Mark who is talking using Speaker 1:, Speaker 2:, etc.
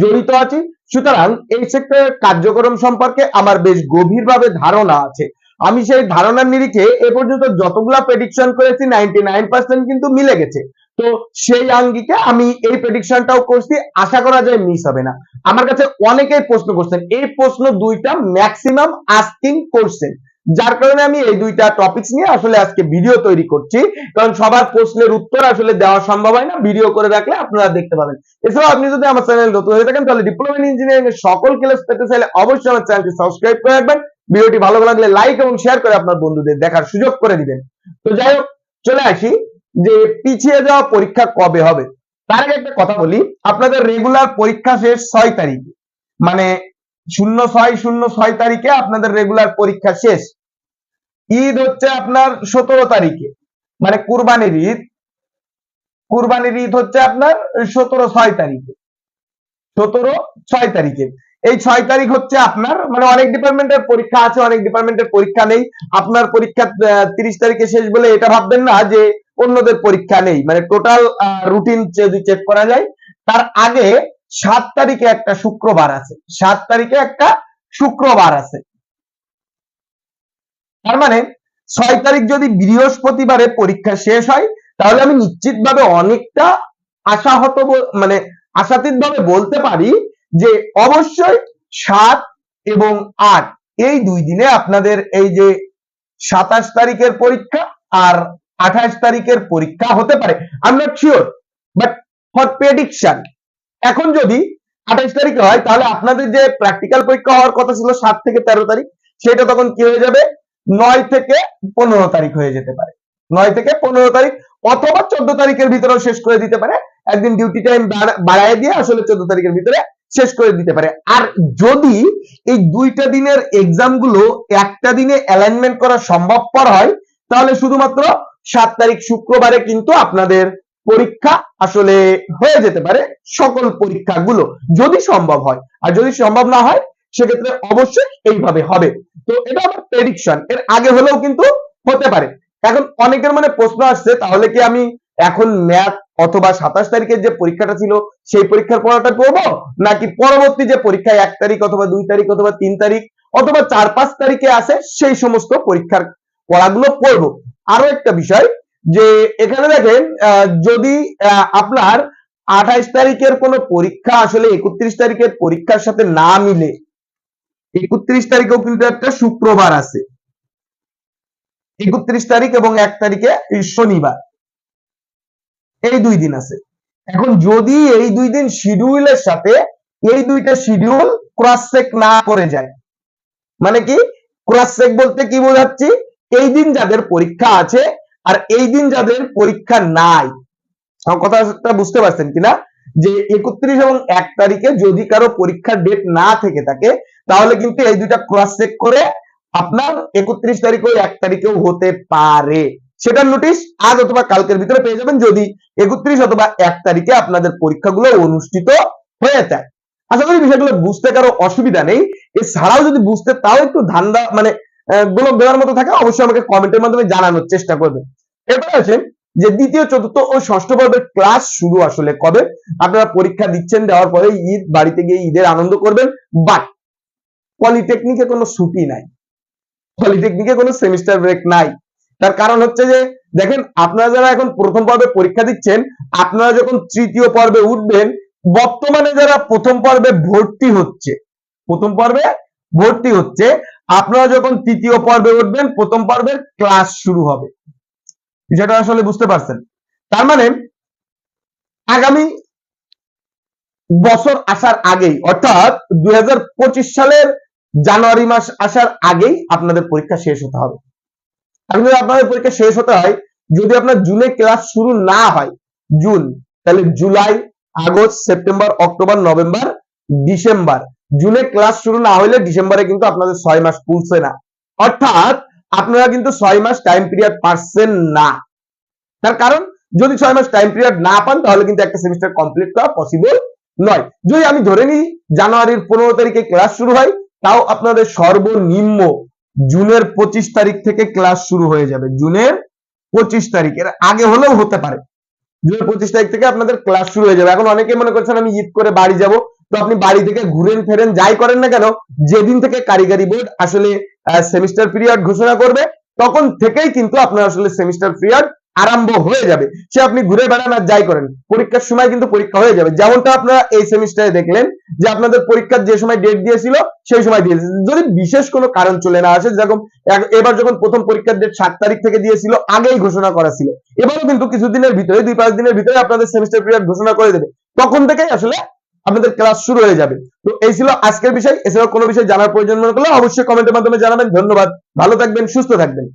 Speaker 1: জড়িত আছি, সুতরাং এই সেক্টরের কার্যক্রম সম্পর্কে আমার বেশ গভীরভাবে ধারণা আছে। আমি সেই ধারণার নিরিখে এ পর্যন্ত যতগুলা প্রেডিকশন করেছি নাইনটি নাইন কিন্তু মিলে গেছে। তো সেই আঙ্গিকে আমি এই প্রেডিকশনটাও করছি, আশা করা যায় মিস হবে না। আমার কাছে অনেকেই প্রশ্ন করছেন, এই প্রশ্ন দুইটা ম্যাক্সিমাম আস্কিং করছেন যার কারণে আমি এই দুইটা টপিকস নিয়ে আসলে আজকে ভিডিও তৈরি করছি, কারণ সবার প্রশ্নের উত্তর আসলে দেওয়া সম্ভব হয় না ভিডিও করে রাখলে আপনারা দেখতে পাবেন। এছাড়াও আপনি যদি আমার চ্যানেল নতুন হয়ে থাকেন, তাহলে ডিপ্লোমা ইঞ্জিনিয়ারিং এর সকল ক্লাস পেতে চাইলে অবশ্যই আমার চ্যানেলটি সাবস্ক্রাইব করে রাখবেন। ভিডিওটি ভালো লাগলে লাইক এবং শেয়ার করে আপনার বন্ধুদের দেখার সুযোগ করে দিবেন। তো যাই হোক, চলে আসি যে পিছিয়ে যাওয়া পরীক্ষা কবে হবে? তার আগে একটা কথা বলি, আপনাদের রেগুলার পরীক্ষা শেষ ছয় তারিখে। মানে শূন্য ছয় শূন্য ছয় তারিখে আপনাদের রেগুলার পরীক্ষা শেষ। ঈদ হচ্ছে আপনার সতেরো তারিখে। মানে কুরবানির ঈদ। কুরবানির ঈদ হচ্ছে আপনার সতেরো ছয় তারিখে। সতেরো ছয় তারিখে। এই ছয় তারিখ হচ্ছে আপনার মানে অনেক ডিপার্টমেন্টের পরীক্ষা আছে, অনেক ডিপার্টমেন্টের পরীক্ষা নেই। আপনার পরীক্ষা তিরিশ তারিখে শেষ বলে এটা ভাববেন না যে অন্যদের পরীক্ষা নেই। মানে টোটাল রুটিন যদি চেক করা যায়, তার আগে সাত তারিখে একটা শুক্রবার আছে। সাত তারিখে একটা শুক্রবার আছে। তার মানে ছয় তারিখ যদি বৃহস্পতিবারে পরীক্ষা শেষ হয়, তাহলে আমি নিশ্চিতভাবে অনেকটা আশাহত মানে আশাতীত ভাবে বলতে পারি যে অবশ্যই সাত এবং আট এই দুই দিনে আপনাদের এই যে সাতাশ তারিখের পরীক্ষা আর আঠাশ তারিখের পরীক্ষা হতে পারে। এখন যদি আঠাশ তারিখে হয়, তাহলে আপনাদের যে প্র্যাকটিক্যাল পরীক্ষা হওয়ার কথা ছিল সাত থেকে তেরো তারিখ, সেটা তখন কি হয়ে যাবে? নয় থেকে পনেরো তারিখ হয়ে যেতে পারে। নয় থেকে পনেরো তারিখ, অথবা চোদ্দ তারিখের ভিতরেও শেষ করে দিতে পারে। একদিন ডিউটি টাইম বাড়ায় দিয়ে আসলে চোদ্দ তারিখের ভিতরে শেষ করে দিতে পারে। আর যদি এই দুইটা দিনের এক্সামগুলো একটা দিনে অ্যালাইনমেন্ট করা সম্ভবপর হয়, তাহলে শুধুমাত্র সাত তারিখ শুক্রবারে কিন্তু আপনাদের পরীক্ষা আসলে হয়ে যেতে পারে সকল পরীক্ষাগুলো যদি সম্ভব হয়। আর যদি সম্ভব না হয়, সেক্ষেত্রে অবশ্যই এইভাবে হবে। তো এটা আমার প্রেডিকশন এর আগে হলেও কিন্তু হতে পারে। এখন অনেকের মনে প্রশ্ন আসছে, তাহলে কি আমি এখন ম্যাথ অথবা সাতাশ তারিখের যে পরীক্ষাটা ছিল, সেই পরীক্ষার পড়াটা করব? নাকি পরবর্তী যে পরীক্ষা এক তারিখ অথবা দুই তারিখ অথবা তিন তারিখ অথবা চার পাঁচ তারিখে আসে, সেই সমস্ত পরীক্ষার পড়াগুলো পড়ব আরও একটা বিষয় যে এখানে দেখেন যদি আপনার আঠাইশ তারিখের কোন পরীক্ষা আসলে একত্রিশ তারিখের পরীক্ষার সাথে না মিলে, একত্রিশ তারিখেও কিন্তু একটা শুক্রবার আছে। একত্রিশ তারিখ এবং এক তারিখে শনিবার। এই দুই দিন আছে। এখন যদি এই দুই দিন শিডিউলের সাথে এই দুইটা শিডিউল ক্রস চেক না করে যায় মানে কি? ক্রস চেক বলতে কি বোঝাচ্ছি? এই দিন যাদের পরীক্ষা আছে আর এই দিন যাদের পরীক্ষা নাই। কথাটা বুঝতে পারছেন কিনা? যে একত্রিশ এবং এক তারিখে যদি কারও পরীক্ষার ডেট না থেকে থাকে, তাহলে কিন্তু এই দুইটা ক্রস চেক করে আপনার একত্রিশ তারিখ ও এক তারিখেও হতে পারে। সেটার নোটিশ আজ অথবা কালকের ভিতরে পেয়ে যাবেন যদি একত্রিশ অথবা এক তারিখে আপনাদের পরীক্ষাগুলো অনুষ্ঠিত হয়ে যায় আশা করি বিষয়গুলো বুঝতে কারও অসুবিধা নেই। এছাড়াও যদি বুঝতে তাও একটু ধান্দা মানে গোলক দেওয়ার মতো থাকে, অবশ্যই আমাকে কমেন্টের মাধ্যমে জানানোর চেষ্টা করবেন। এরপরে আছেন যে দ্বিতীয়, চতুর্থ ও ষষ্ঠ পর্বের ক্লাস শুরু আসলে কবে? আপনারা পরীক্ষা দিচ্ছেন, দেওয়ার পরে ঈদ, বাড়িতে গিয়ে ঈদের আনন্দ করবেন বাট পলিটেকনিকে কোনো ছুটি নাই। পলিটেকনিকে কোনো সেমিস্টার ব্রেক নাই। তার কারণ হচ্ছে যে, দেখেন, আপনারা যারা এখন প্রথম পর্বে পরীক্ষা দিচ্ছেন, আপনারা যখন তৃতীয় পর্বে উঠবেন, বর্তমানে যারা প্রথম পর্বে ভর্তি হচ্ছে, প্রথম পর্বে ভর্তি হচ্ছে। আপনারা যখন তৃতীয় পর্বে উঠবেন, প্রথম পর্বের ক্লাস শুরু হবে। বিষয়টা আসলে বুঝতে পারছেন। তার মানে আগামী বছর আসার আগেই, অর্থাৎ দুই সালের জানুয়ারি মাস আসার আগেই আপনাদের পরীক্ষা শেষ হতে হবে। এখন যদি আপনাদের পরীক্ষা শেষ হতে হয়, যদি আপনার জুনে ক্লাস শুরু না হয়, জুন, তাহলে July, August, September, October, November, December জুনে ক্লাস শুরু না হলে ডিসেম্বরে কিন্তু আপনাদের ছয় মাস পুলছে না। অর্থাৎ আপনারা কিন্তু ছয় মাস টাইম পিরিয়ড পাচ্ছেন না। তার কারণ, যদি ছয় মাস টাইম পিরিয়ড না পান, তাহলে কিন্তু একটা সেমিস্টার কমপ্লিট করা পসিবল নয়। যদি আমি ধরে নিই, জানুয়ারির পনেরো তারিখে ক্লাস শুরু হয়, তাও আপনাদের সর্বনিম্ন জুনের পঁচিশ তারিখ থেকে ক্লাস শুরু হয়ে যাবে। জুনের পঁচিশ তারিখের আগে হলেও হতে পারে। জুনের পঁচিশ তারিখ থেকে আপনাদের ক্লাস শুরু হয়ে যাবে। এখন অনেকে মনে করছেন আমি ঈদ করে বাড়ি যাব। তো আপনি বাড়ি থেকে ঘুরেন ফেরেন, যাই করেন না কেন, যেদিন থেকে কারিগরি বোর্ড আসলে সেমিস্টার পিরিয়ড ঘোষণা করবে, তখন থেকেই কিন্তু আপনার আসলে সেমিস্টার পিরিয়ড আরম্ভ হয়ে যাবে। সে আপনি ঘুরে বেড়ান আর যাই করেন। পরীক্ষার সময় কিন্তু পরীক্ষা হয়ে যাবে। যেমনটা আপনারা এই সেমিস্টারে দেখলেন, যে আপনাদের পরীক্ষার যে সময় ডেট দিয়েছিল, সেই সময় দিয়েছে। যদি বিশেষ কোনো কারণ চলে না আসে, যেরকম এবার যখন প্রথম পরীক্ষার ডেট সাত তারিখ থেকে দিয়েছিল, আগেই ঘোষণা করা ছিল। এবারও কিন্তু কিছুদিনের ভিতরে, দুই পাঁচ দিনের ভিতরে আপনাদের সেমিস্টার পিরিয়ড ঘোষণা করে দেবে। তখন থেকেই আসলে আপনাদের ক্লাস শুরু হয়ে যাবে। তো এই ছিল আজকের বিষয়। এছাড়াও কোনো বিষয় জানার প্রয়োজন মনে করলে অবশ্যই কমেন্টের মাধ্যমে জানাবেন। ধন্যবাদ। ভালো থাকবেন, সুস্থ থাকবেন।